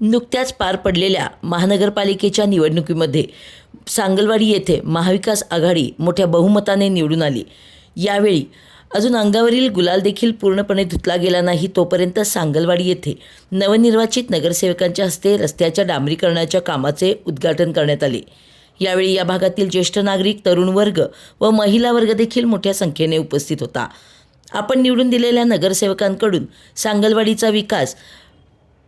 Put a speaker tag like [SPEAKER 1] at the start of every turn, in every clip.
[SPEAKER 1] नुकत्याच पार पडलेल्या महानगरपालिकेच्या निवडणुकीमध्ये सांगलवाडी येथे महाविकास आघाडी मोठ्या बहुमताने निवडून आली. यावेळी अजून अंगावरील गुलाल देखील पूर्णपणे धुतला गेला नाही तोपर्यंत सांगलवाडी येथे नवनिर्वाचित नगरसेवकांच्या हस्ते रस्त्याच्या डांबरीकरणाच्या कामाचे उद्घाटन करण्यात आले. यावेळी या भागातील ज्येष्ठ नागरिक तरुण वर्ग व महिला वर्ग देखील मोठ्या संख्येने उपस्थित होता. आपण निवडून दिलेल्या नगरसेवकांकडून सांगलवाडीचा विकास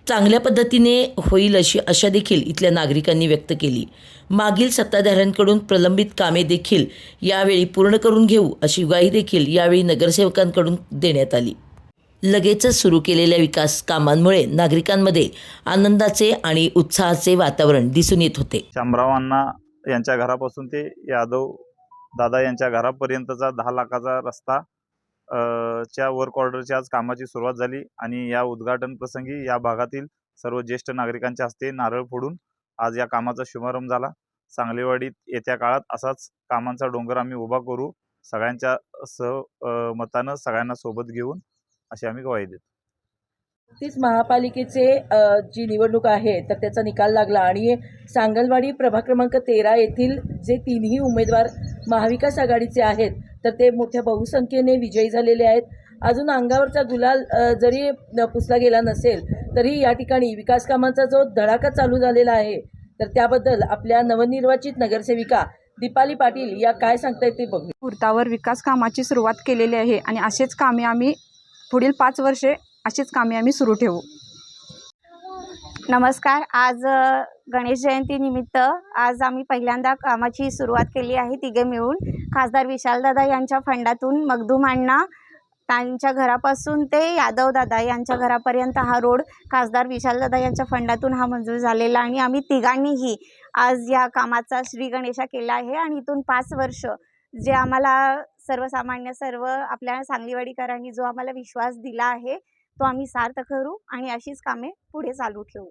[SPEAKER 1] चांगल्या पद्धतीने होईल अशी आशा देखील इथल्या नागरिकांनी व्यक्त केली. मागील सत्ताधाऱ्यांकडून प्रलंबित कामे देखील यावेळी पूर्ण करून घेऊ अशी ग्वाही देखील यावेळी नगरसेवकांकडून देण्यात आली. लगेचच सुरू केलेल्या विकास कामांमुळे नागरिकांमध्ये आनंदाचे आणि उत्साहाचे वातावरण दिसून येत होते.
[SPEAKER 2] शामरावांना यांच्या घरापासून ते यादव दादा यांच्या घरापर्यंतचा दहा लाखाचा रस्ता च्या वर्क ऑर्डरच्या आज कामाची सुरुवात झाली आणि या उद्घाटन प्रसंगी या भागातील सर्व ज्येष्ठ नागरिकांच्या हस्ते नारळ फोडून आज या कामाचा शुभारंभ झाला. सांगलीवाडीत येत्या काळात असाच कामांचा डोंगर आम्ही उभा करू सगळ्यांच्या सह मतानं सगळ्यांना सोबत घेऊन अशी आम्ही ग्वाही देतो.
[SPEAKER 3] तीच महापालिकेचे जी निवडणूक आहे तर त्याचा निकाल लागला आणि सांगलवाडी प्रभाग क्रमांक तेरा येथील जे तिन्ही उमेदवार महाविकास आघाडीचे आहेत तर ते मोठ्या बहुसंख्येने विजयी झालेले आहेत. अजून अंगावरचा गुलाल जरी पुसला गेला नसेल तरी या ठिकाणी विकास कामांचा जो धडाका चालू झालेला आहे तर त्याबद्दल आपल्या नवनिर्वाचित नगरसेविका दीपाली पाटील या काय सांगतायत ते बघू
[SPEAKER 4] मुहूर्तावर विकास कामाची सुरुवात केलेली आहे आणि असेच कामे आम्ही पुढील पाच वर्षे अशीच कामे आम्ही सुरू ठेवू.
[SPEAKER 5] नमस्कार. आज गणेश जयंतीनिमित्त आज आम्ही पहिल्यांदा कामाची सुरुवात केली आहे तिघे मिळून. खासदार विशालदादा यांच्या फंडातून मगदूम अण्णा त्यांच्या घरापासून ते यादवदादा यांच्या घरापर्यंत हा रोड खासदार विशालदादा यांच्या फंडातून हा मंजूर झालेला आणि आम्ही तिघांनीही आज या कामाचा श्री गणेशा केला आहे आणि इथून पाच वर्ष जे आम्हाला सर्वसामान्य सर्व आपल्या सांगलीवाडीकरांनी जो आम्हाला विश्वास दिला आहे तो आम्ही सार्थ करू आणि अशीच कामे पुढे चालू ठेवू.